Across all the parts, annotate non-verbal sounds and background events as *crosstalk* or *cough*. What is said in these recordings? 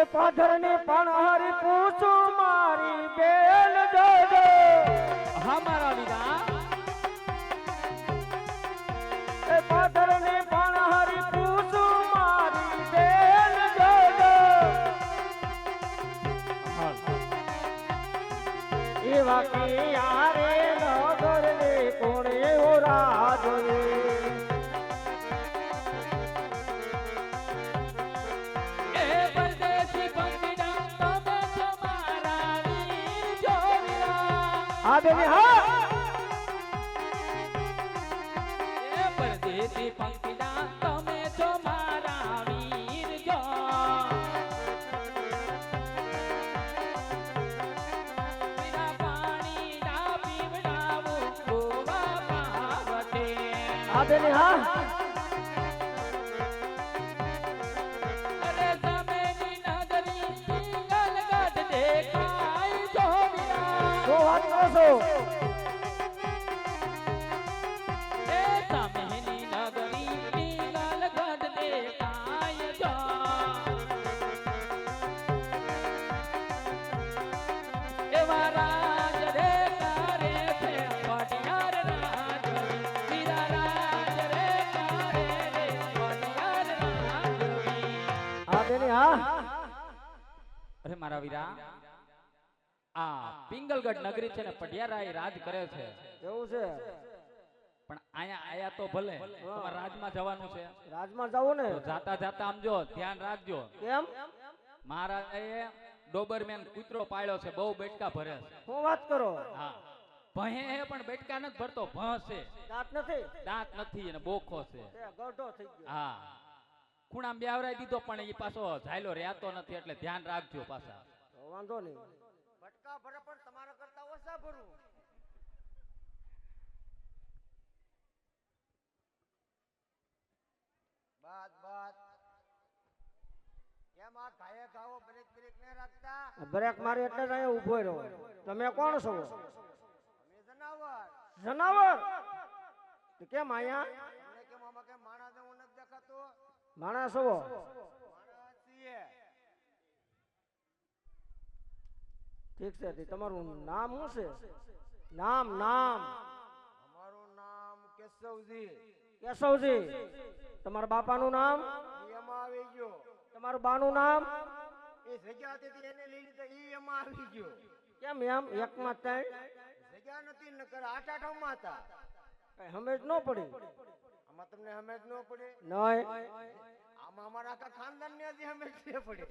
એ પાથરની પણ હરી પૂછું મારી. વીરા હા બેની છો પિંગલગઢ નગરી છે ને પટિયારા રાજ કરે છે. એવું છે? પણ અહીંયા આયા તો ભલે તમારે રાજમાં જવાનું છે. રાજમાં જવું ને. જાતા જાતા આમ જો ધ્યાન રાખજો. કેમ? મહારાજાએ ડોબરમેન કૂતરો પાળ્યો છે બહુ બેટકા ભરે છે. શું વાત કરો? હા. ભહે હે પણ બેટકા નથી ભરતો ભહ છે. દાંત નથી? દાંત નથી અને બોખો છે. એ ગઢો થઈ ગયો. હા. ખૂણામ બેવરાઈ દીધો પણ એ પાછો ઝાયલો રહેતો નથી એટલે ધ્યાન રાખજો પાછા. વાંધો નહીં. ભટકા ભરે પણ કરતા ભરું બાત બાત કેમ આ ઘાયે ઘાવો બ્રેક બ્રેક ને રાખતા. બ્રેક મારી એટલે જ અહીંયા ઊભો રહ્યો. તમે કોણ છો? અમે જનાવર. જનાવર? કેમ અહીંયા? કેમ આમાં કેમ માણસ હું નથી દેખાતો? માણસ છો માણસ છીએ ઠીક છે તમારું નામ શું છે? નામ નામ. અમારું નામ કેશવજી. કેશવજી તમારા બાપાનું નામ? એમાં આવી ગયો. તમારું બાનું નામ? એ હતી એને લઈ લીધા ઈ એમાં આવી ગયો. કેમ એમ? એકમાં ત્રણ? જગ્યા નથી નકર આઠ હતા. કઈ સમજ ન પડી? આમાં તમને હમેજ ન પડે? નહીં આમાં અમારા આખા ખાનદાન ને હજી સમજ ન પડે.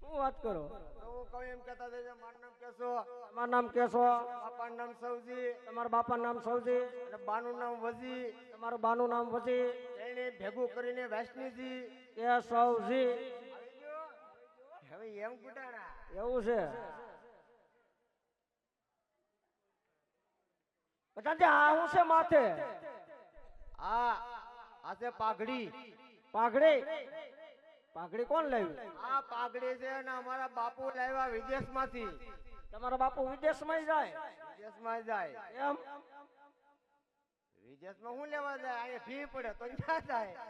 શું વાત કરો? હું કહું એમ કહેતા હતા મારું નામ કેશો. તમારું નામ કેશો? બાપાનું નામ સૌજી. તમારા બાપાનું નામ સૌજી? અને બાનું નામ વજી. તમારું બાનું નામ વજી? એને ભેગું કરીને વૈષ્ણવજી. કેશવજી આવી હવે એમ કુટાણા. એવું છે? બધાજી આ હું છે માથે? આ આ છે પાઘડી. પાઘડી? પાઘડી કોણ લાવ્યું? આ પાઘડી છે અને અમારા બાપુ લાવ્યા વિદેશમાંથી. તમારા બાપુ વિદેશમાં જાય? વિદેશમાં જાય. એમ? વિદેશમાં શું લેવા જાય? અહીંયા ફી પડે તો ના જાય.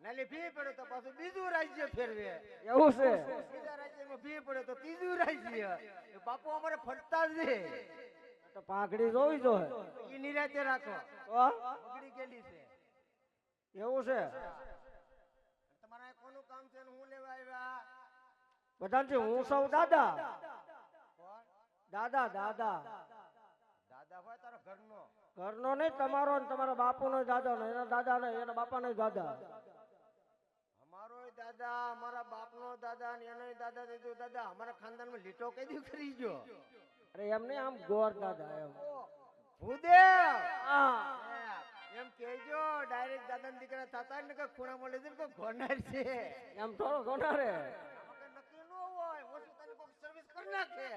નાલી ફી પડે તો પાછું બીજું રાજ્ય ફેરવે. એવું છે? બીજા રાજ્યમાં ફી પડે તો ત્રીજું રાજ્ય. બાપુ અમારે ફરતા જ તો પાઘડી જોવી જો નિરાતે રાખો. તો છે. એવું છે તમારા કોનું કામ છે ને હું લેવા આવ્યા બધાજી હું સૌ દાદા. દાદા દાદા. દાદા હોય તારો ઘરનો. ઘરનો નહીં તમારો ને તમારા બાપુનો દાદા ને એના દાદા ને એના બાપાનો દાદા. અમારો દાદા અમારા બાપનો દાદા ને એનો દાદા દીધું દાદા અમારા ખાનદાનમાં લીટો કઈ દી કરી ગયો અરે એમ નહીં આમ ગોર દાદા એમ. ભૂદેવ! હા. એમ કેજો ડાયરેક્ટ દાદા ના દીકરા થતા ને કે લઈ જઈને કોઈ ઘોનાર છે. એમ થોડો કોના રે આમાં કઈ નક્કી ન હોય ઓછી તને કોઈક સર્વિસ કરી નાખે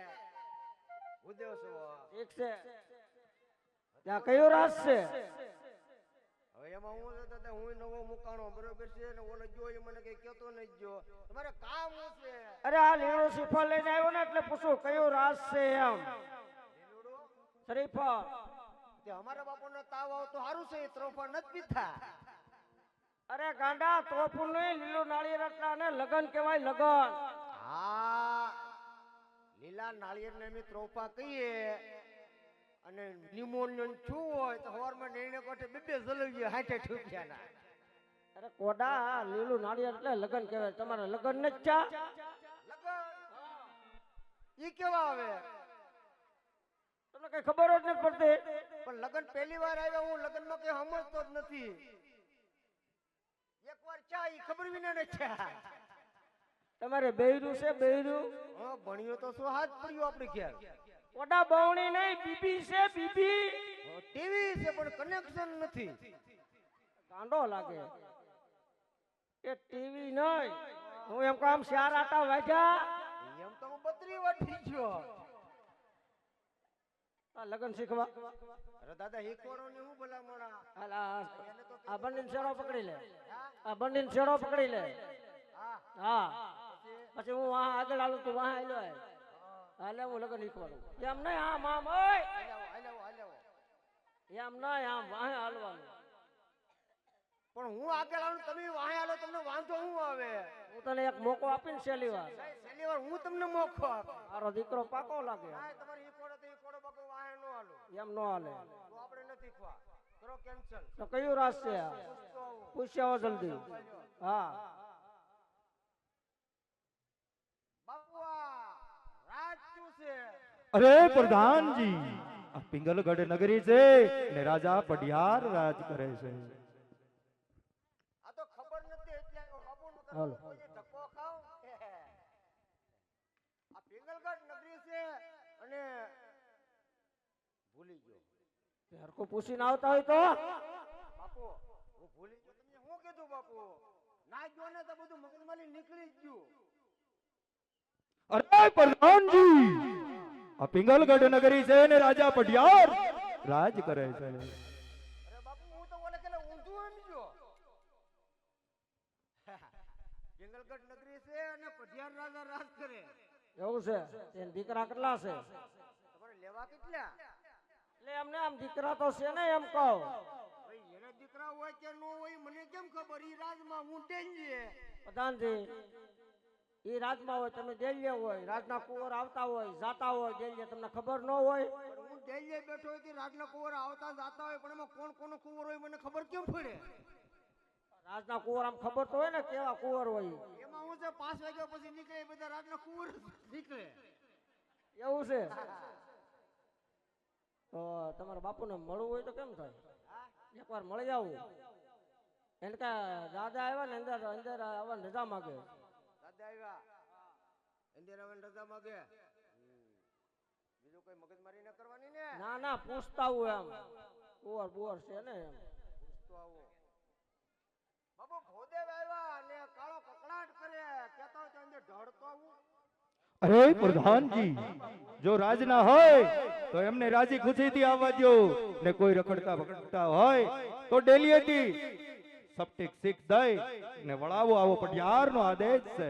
ભૂદેવ છો ઠીક છે. ત્યાં કયો રાસ છે? હવે એમાં હું દાદા હું નવો મુકાણો બરોબર છે ને ઓલો જો એ મને કઈ કહેતો નહીં જો તમારે કામ શું છે? અરે આ લીલો શ્રીફળ લઈને આવ્યો ને એટલે પૂછું કયો રાસ છે એમ? શ્રીફળ. તે અમારા બાપુનો તાવ આવતો સારું છે એ ત્રોફા નથી પીતા. અરે ગાંડા તોફું નહીં લીલું નાળિયેર એટલે ને લગન કહેવાય લગન. હા લીલા નાળિયેરને અમે ત્રોપા કહીએ અને નિમોનિયન છું હોય તો સવારમાં નિર્ણય કોઠે બે બે જલેબી હાથે ઠૂક્યાના. અરે કોડા લીલું નાળિયેર એટલે લગન કહેવાય. તમારે લગન ને ચા? લગન? ઈ કેવા આવે? તમને કઈ ખબર જ નથી પડતી. પણ લગન પહેલી વાર આવ્યા હું લગનમાં કઈ સમજતો જ નથી. એકવાર ચા ઈ ખબર વિના ને ચા તમારે બૈરું છે બેયરું હા ભણ્યો તો શું હાથ પડ્યો આપણે ખ્યાલ ઓડા બવણી નહીં બીબી છે બીબી. ટીવી છે પણ કનેક્શન નથી. કાંડો લાગે. એ ટીવી નહીં. હું એમ કામ ચાર આટા વાગ્યા. એમ તો હું બત્રી વટી ગયો. આ લગન શીખવા. અરે દાદા હિકોરો ને હું ભલા મોણા? હાલ આ આ શેરો પકડી લે. આ બંડીને શેરો પકડી લે. હા. હા. પછી હું વાહ આગળ આલું તું વાહ હે હાલે હું લગન શીખવાનું એમ નહીં આમ આમ ઓય! એમ નહીં આમ વાહે હાલવાનું. પણ હું આગળ આવું તમે વાહે આલો તમને વાંધો હું આવે? હું તને એક મોકો આપીને છેલ્લી વાર. છેલ્લી વાર હું તમને મોકો આપું? મારો દીકરો પાકો લાગે. હા તમારે કોડો તો ઈ કોડો બકો વાહે નો આલો. એમ નો હાલે. તો આપણે નથી ખવા. કરો કેન્સલ. તો કયું રાસ છે આવું. જલ્દી. હા બાપુ આ રાજ શું છે અરે પ્રધાનજી આ પિંગલગઢ નગરી છે ને રાજા પઢિયાર રાજ કરે છે. આ તો ખબર નથી એટલે હાલો. ધક્કો ખાવ આ પિંગલગઢ નગરી છે અને ભૂલી ગયો. હરકો પૂછીને આવતા હોય તો? બાપુ હું ભૂલી ગયો. તમને શું કીધું બાપુ? ના ગયો ને તો બધું મગજમાંથી નીકળી જ ગયું. અરે પ્રધાનજી આ પિંગલગઢ નગરી છે ને રાજા પડિયાર રાજ કરે છે. અરે બાપુ હું તો ઓલે કેલે ઊંધું સમજ્યો. પિંગલગઢ નગરી છે અને પઢિયાર રાજા રાજ કરે. એવું છે? એને દીકરા કેટલા છે? તમારે લેવા કેટલા? એટલે એમને આમ દીકરા તો છે ને એમ કહો. ભાઈ એને દીકરા હોય કે ન હોય મને કેમ ખબર? ઈ રાજમાં હું ટેંજીએ પ્રધાનજી એ રાતમાં હોય તમે દેલ્ય હોય રાતના કુંવર આવતા હોય જાતા હોય દેલ્ય તમને ખબર ન હોય. હું ડેલીએ બેઠો હોય કે રાતના કુંવર આવતા જાતા હોય પણ એમાં કોણ કોનો કુંવર હોય મને ખબર કેમ પડે? રાતના કુંવર આમ ખબર તો હોય ને કેવા કુંવર હોય. એમાં હું છે પાંચ વાગ્યા પછી નીકળે બધા રાતના કુંવર નીકળે. એવું છે? તો તમારા બાપુને મળવું હોય તો કેમ થાય? એકવાર મળી આવું. એને કે દાદા આવ્યા ને અંદર અંદર આવવાની રજા માગે. દાદા આવ્યા. ઇન્દિરા રજા માગે. બીજું કોઈ મગજમારી ન કરવાની ને? ના ના પૂછતા હોય એમ. કુંવર બુવર છે ને એમ. તો આવો. બાબુ ભોદેવ આવ્યા અને કાળો કકડાટ કરે. કહેતા તો અંદર ઢળતો આવું. અરે પ્રધાનજી જો રાજના હોય તો એમને રાજી ખુશીથી આવવા દો ને કોઈ રખડતા વખડતા હોય તો ડેલીએથી સપ્ટિક શીખ દઈ ને વળાવો આવો પટિયાર નો આદેશ છે.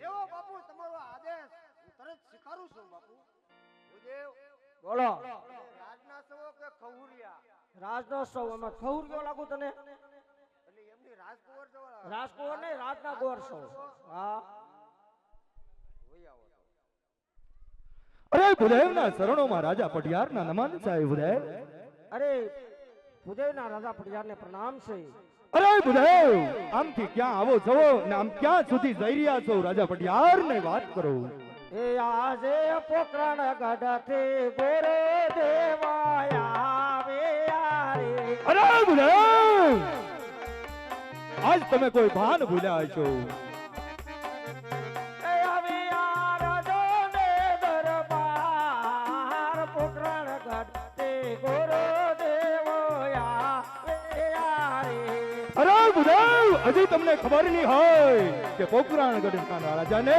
એવો બાપુ તમારો આદેશ હું તરત સ્વીકારું છું બાપુ. ગુરુદેવ બોલો. રાજના સવો કે ખહુરિયા? રાજના સવો એમાં ખૌર ગયો લાગુ તને? એટલે એમની રાજકુંવર જવા રાજકુંવર નહીં રાજના ગોર સૌ હા. હોય આવો તો. અરે ભુદેવના શરણોમાં રાજા પટિયારના નમન સાહેબ ભુદેવ. અરે ભૂદેવના રાજા પડિયારને પ્રણામ છે. અરે ભુદેવ આમથી ક્યાં આવો છો ને આમ ક્યાં સુધી જઈ રહ્યા છો? રાજા પટિયાર ને વાત કરો. એ આજે પોકરણ ગઢથી ગોરે દેવાયા અરે ભુદેવ આજ તમે કોઈ ભાન ભૂલ્યા છો હજી તમને ખબર નહીં હોય કે પોકરાણ ગઢના રાજા ને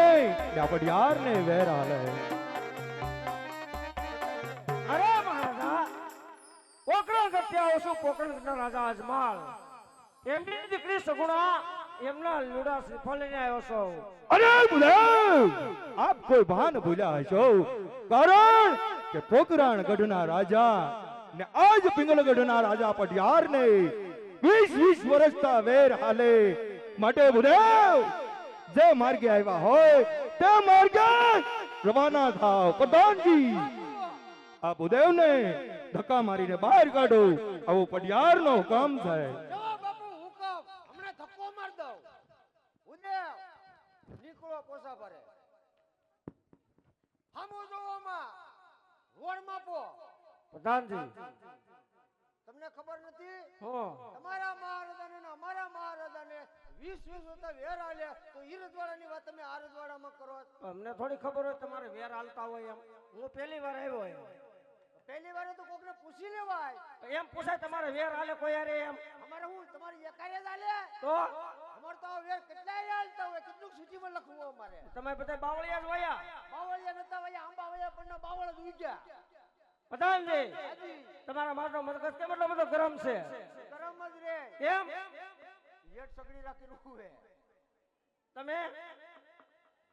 પટિયાર ને વેર હાલે. અરે મહારાજા પોકરણ ગઢથી આવું છું પોકરણ ગઢના રાજા અજમાલ એમની દીકરી સગુણા એમના લુડા શ્રીફળ લઈને આવ્યો છો. અરે ભુદેવ આપ કોઈ ભાન ભૂલ્યા છો કારણ કે પોકરાણ ગઢના રાજા ને આજ પિંગલગઢના રાજા પટિયાર ને વીસ વીસ વર્ષતા વેર હાલે. માટે ભુદેવ જે માર્ગે આવ્યા હોય તે માર્ગે રવાના થાવ. પ્રધાનજી આ ભૂદેવને ધક્કા મારીને બહાર કાઢો. આવો પડિયારનો કામ છે હુકમ. હમણાં ધક્કો માર દઉં. ઉદેવ નીકળો પોસા પરે હામો જોવામાં. રોડ માપો. પ્રધાનજી તમને ખબર નથી? તમારા મહારાજાને અમારા મહારાજાને વીસ વીસ વખત વેર આલ્યા. તો ઈ રજવાડાની વાત તમે આ રજવાડામાં કરો અમને થોડી ખબર હોય તમારે વેર હાલતા હોય એમ. હું પહેલી વાર આવ્યો એમ. પહેલી વાર તો કોકને પૂછી લેવાય. એમ પૂછાય તમારે વેર હાલે કોઈ અરે એમ. અમારે હું તમારી એકાય જ હાલે તો? અમારે તો વેર કેટલાય હાલતા હોય? કેટલું સૂચિમાં લખવું અમારે. તમે બધા બાવળિયા જ વયા. બાવળિયા નતા વયા આંબા વયા પણ બાવળ જ ઉગ્યા. પ્રધાનજી તમારા માટો મગજ કેમ એટલો બધો ગરમ છે? ગરમ જ રે. કેમ? યેટ સગડી રાખી ઊભું હે. તમે?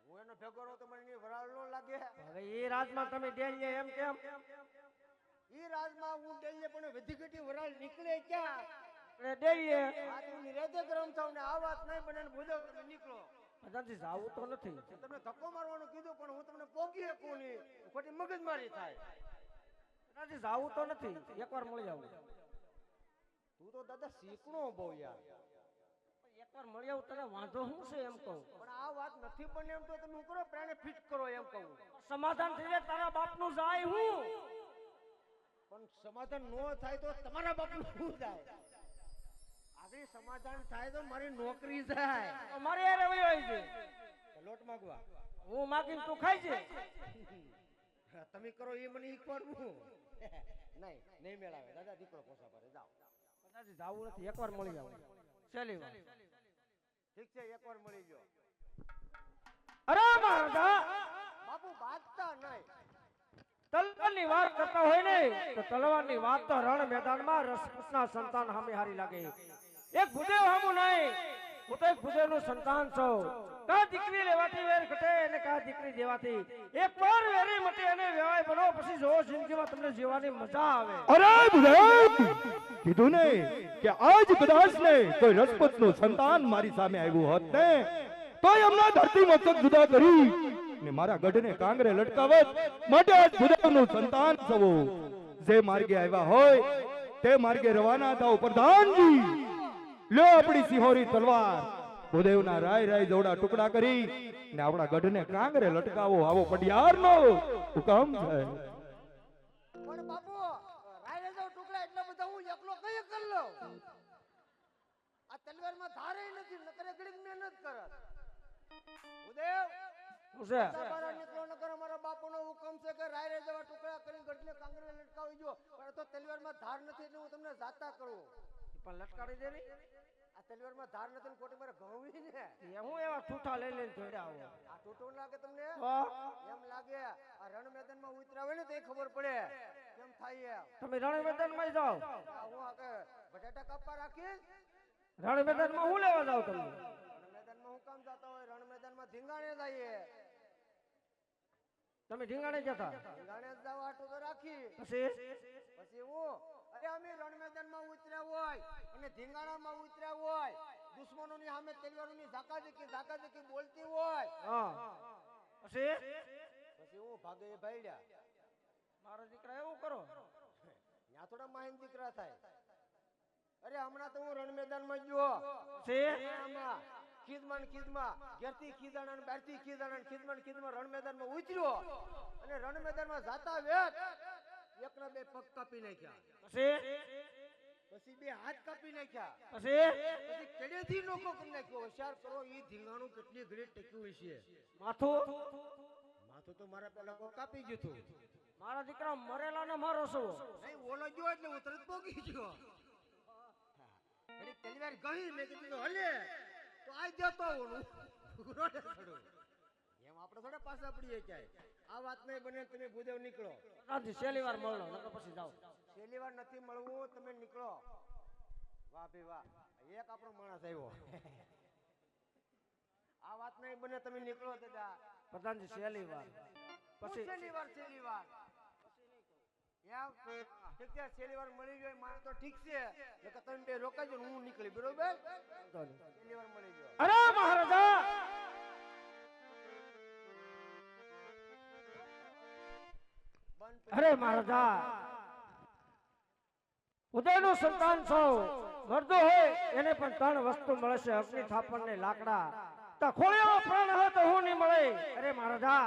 હું એનો ભેગો રહો તો મને વરાળ નો લાગે. હવે એ રાજમાં તમે ડેલીએ એમ કેમ? એ રાજમાં હું ડેલીએ પણ વધી ઘટી વરાળ નીકળે ક્યાં? ડેલીએ આ તું નિરાતે ગરમ થાવ ને આ વાત નહીં બને ને તમે નીકળો. પ્રધાનજી જાવું તો નથી. તમને ધક્કો મારવાનું કીધું પણ હું તમને પોગી શકું નહીં. ખોટી મગજમારી થાય. પ્રધાનજી જાવું તો નથી. એકવાર મળી આવું. તું તો દાદા શીખણો બહુ યાર. એકવાર મળી આવું તને વાંધો શું છે એમ કહું? પણ આ વાત નથી પણ એમ તો તમે કરો પ્રાણે ફિટ કરો એમ કહું. સમાધાન થઈ જાય તારા બાપનું જાય હું. પણ સમાધાન ન થાય તો તમારા બાપનું શું જાય આગળ સમાધાન થાય તો મારી નોકરી જાય. અમારે યાર એવી હોય છે લોટ માગવા. હું માગીને તું ખાઈ છે તમે કરો એ મને શીખવાડવું *laughs* નહીં નહીં મેળાવે. દાદા દીકરો પોસા પર જાઓ. પ્રધાનજી જાવું નથી એકવાર મળી જાવ. ચાલી ઠીક છે એકવાર મળી ગયો. અરે મારા બાપુ બાજતા નહીં. તલવારની વાત કરતા હોય ને તો તલવારની વાત તો રણ મેદાનમાં રસપૂતના સંતાન સામે હારી લાગે. એક ભૂદેવ હામું નહીં. હું તો સંતાન છું. કા દીકરી લેવાથી વેર ઘટે અને કા દીકરી દેવાથી? એક પર વેરી મટે અને વેવાય બનો, પછી જો જિંદગીમાં તમને જીવવાની મજા આવે. અરે ભૂદેવ કીધું ને કે આજ કદાચ ને કોઈ રજપૂતનું સંતાન મારી સામે આવ્યું હોત ને તો એમના ધરતી મસ્તક જુદા કરી ને મારા ગઢને કાંગરે લટકાવત માટે આજ ભૂદેવનું સંતાન થવું. જે માર્ગે આવ્યા હોય, તે માર્ગે રવાના થાવ પ્રધાનજી! લ્યો આપણી સિંહોરી તલવાર. ભૂદેવના રાય રાય જોડા ટુકડા કરી ને આપણા ગઢને કાંગરે લટકાવો આવો પડિયારનો હુકમ છે પણ બાપુ રાય જાવ ટુકડા એટલે બધા હું એકલો કઈ કરી લઉં? આ તલવારમાં ધારે નથી નકરે ગળી મહેનત કરત ભૂદેવ શું છે? અમારા બાપુનો હુકમ છે કે રાય જવા ટુકડા કરી ગઢને કાંગરે લટકાવી જો પણ તો તલવારમાં ધાર નથી એટલે હું તમને જાતા કરું. પણ લટકાડી દે ને આ તલવારમાં ધાર નથી ને ખોટી મારે ઘઉંવી ને એ હું એવા ઠૂઠા લઈ લઈને જોડ્યા આવો? આ ટૂટું લાગે તમને? તો એમ લાગે આ રણ મેદાનમાં ઉતરા હોય ને તો ખબર પડે. કેમ થાય એમ? તમે રણ મેદાનમાં જાઓ. આ હું આ કે બટાટા કાપવા રાખીશ? રણ મેદાનમાં હું લેવા જાવ તમે રણ મેદાનમાં હું કામ જાતા હોય? રણ મેદાનમાં ધીંગાણે જઈએ. તમે ઢીંગાણે જતા? ધીંગાણે જ જવા હાટું તો રાખી પછી? પછી હું? અરે અમે રણ મેદાનમાં ઉતર્યા હોય અને ધીંગાણામાં ઉતર્યા હોય દુશ્મનોની સામે તલવારોની ઝાકાઝીકી ઝાકાઝીકી બોલતી હોય. પછી? પછી હું ભાગે ભાઈડ્યા. મારો દીકરા એવું કરો. ત્યાં થોડા માહિન દીકરા થાય. અરે હમણાં તો હું રણ મેદાનમાં ગયો. આમાં ખીદમાં ખીદમાં ઘેરથી ખીદાણા બહારથી ખીદાણા ખીદમાં ખીદમાં રણ મેદાનમાં ઉતર્યો. અને રણ મેદાનમાં જાતા વેત એકના બે પગ કાપી નાખ્યા. પછી? પછી બે હાથ કાપી નાખ્યા. પછી? પછી કેડેથી લોકો કરી નાખ્યો? હોશિયાર કરો ઈ ધીંગાણું કેટલી ઘડી ટક્યું હશે માથું? માથું તો મારા પેલા કો કાપી ગયું હતું. મારા દીકરા મરેલા ને મારો છો. નહીં ઓલો ગયો એટલે ઉતરત તરત પોગી ગયો. ઘડી પહેલી વાર ગઈ મેં કીધું હલે. તો આ જતો ઓલું. એમ આપણે થોડે પાછા પડીએ ક્યાંય. આ વાત નહીં બને તમે ભૂદેવ નીકળો. રાજી છેલ્લી વાર મળો નકર પછી જાઓ. છેલ્લી વાર નથી મળવું તમે નીકળો. વાહ ભાઈ વાહ. એક આપણો માણસ આવ્યો. આ વાત નહીં બને તમે નીકળો દાદા. પ્રધાનજી છેલ્લી વાર. પછી છેલ્લી વાર છેલ્લી વાર. ઠીક છે છેલ્લી વાર મળી ગયો મારે તો ઠીક છે. નકર તમે બે રોકાજો હું નીકળી બરોબર? છેલ્લી વાર મળી ગયો. અરે મહારાજા! અરે મહારાજા, ઉદયનું સંતાન છો મરદો હોય એને પણ ત્રણ વસ્તુ મળે છે અગ્નિ થાપણ ને લાકડા. તો ખોળિયામાં પ્રાણ હોય તો હું નહીં મળે. અરે મહારાજા,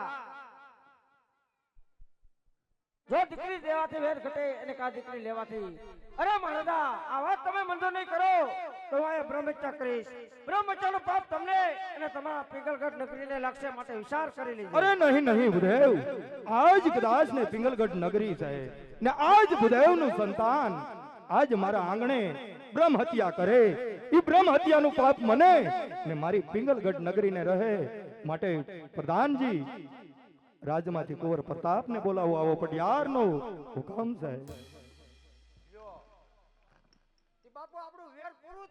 જો દીકરી દેવાથી વેર ઘટે, એને કા દીકરી લેવાથી? અરે મહારાજા, આ વાત તમે મંજૂર નહીં કરો. તો આ બ્રહ્મચર્ય કરીશ બ્રહ્મચર્યનું પાપ તમને અને તમારા પિંગલગઢ નગરીને લાગશે માટે વિચાર કરી લીધો. અરે નહીં નહીં, ભૂદેવ. આજ કદાચ ને પિંગલગઢ નગરી છે ને આજ ભૂદેવનું સંતાન આજ મારા આંગણે બ્રહ્મ હત્યા કરે. ઈ બ્રહ્મ હત્યાનું પાપ મને ને મારી પિંગલગઢ નગરીને રહે માટે પ્રધાનજી, રાજમાંથી કુંવર પ્રતાપને બોલાવો. આવો પટિયારનો હુકમ છે.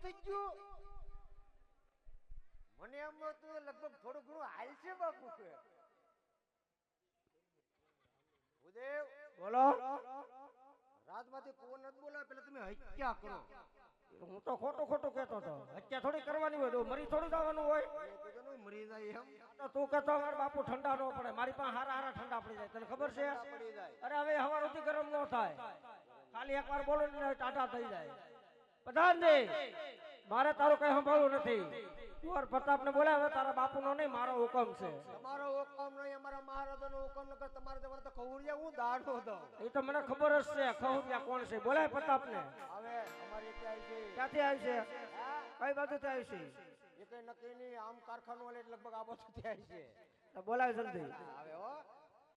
થઈ ગયું? મને એમ હતું લગભગ થોડું ઘણું હાલ છે બાપુ ભૂદેવ બોલો. રાતમાંથી કોણ નથી બોલા પેલા તમે હત્યા કરો. હું તો ખોટો ખોટો કહેતો હતો. હત્યા થોડી કરવાની હોય મરી થોડી જવાનું હોય. મરી જાય એમ. તું કહેતો મારા બાપુ ઠંડા ન પડે મારી પાસે હારા હારા ઠંડા પડી જાય. તને ખબર છે? અરે હવે હવાર સુધી ગરમ ન થાય. ખાલી એકવાર બોલો ને ટાટા થઈ જાય. પ્રધાનજી મારે તારું કઈ સંભાળવું નથી. કુંવર પ્રતાપને બોલાવે તારા બાપુ નો નહીં મારો હુકમ છે. તમારો હુકમ નહીં અમારા મહારાજાનો હુકમ નકર તમારે તમારે તો ખવડિયા હું દાડો હતો એ તો મને ખબર જ છે ખહુરિયા કોણ છે? બોલાય પ્રતાપને. હવે અમારી છે. ક્યાંથી આવી છે? હા? બાજુ બાજુથી આવી છે? એ કઈ નક્કી નહીં આમ કારખાનું લગભગ આ બાજુ ત્યાં છે. તો બોલાય જલ્દી. હવે હો.